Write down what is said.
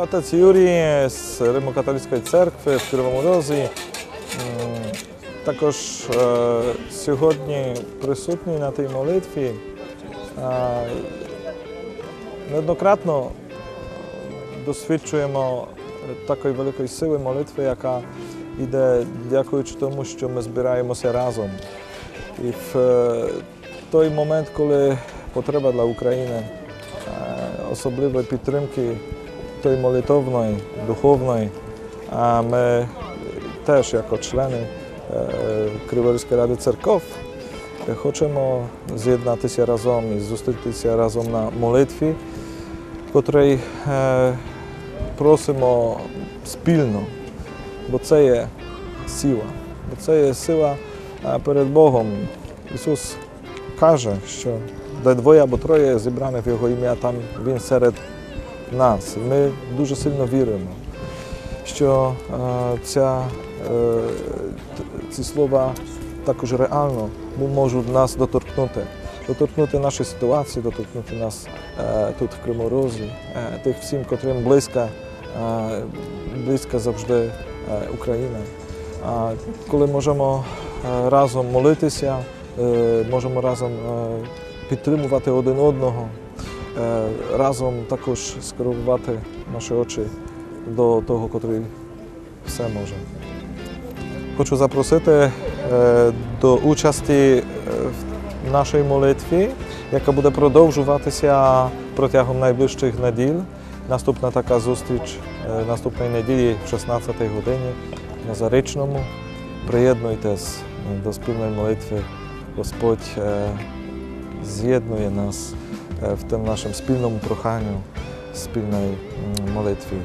Отець Юрій з Римо-католицької церкви в Кривому Розі. Також е, сьогодні присутній на тій молитві. Е, Неоднократно досвідчуємо такої великої сили молитви, яка йде дякуючи тому, що ми збираємося разом. І в е, той момент, коли потреба для України, особливої підтримки тої молитовної, духовної, а ми теж, як члени е, Криворізької ради церков, е, хочемо з'єднатися разом і зустрітися разом на молитві, в котрій е, просимо спільно, бо це є сила, бо це є сила перед Богом. Ісус каже, що де двоє або троє зібране в Його ім'я, там Він серед нас. Ми дуже сильно віримо, що е, ця, е, ці слова також реально можуть нас доторкнути, доторкнути нашої ситуації, доторкнути нас е, тут в Криморозі, е, тих всім, котрим близька, близька завжди Україна. Коли можемо разом молитися, можемо разом підтримувати один одного, разом також скерувати наші очі до того, котрий все може. Хочу запросити е, до участі е, в нашій молитві, яка буде продовжуватися протягом найближчих неділь. Наступна така зустріч е, наступної неділі в 16 годині на Заричному. Приєднуйтесь е, до спільної молитви. Господь е, з'єднує нас е, в тим нашому спільному проханню, спільної молитві.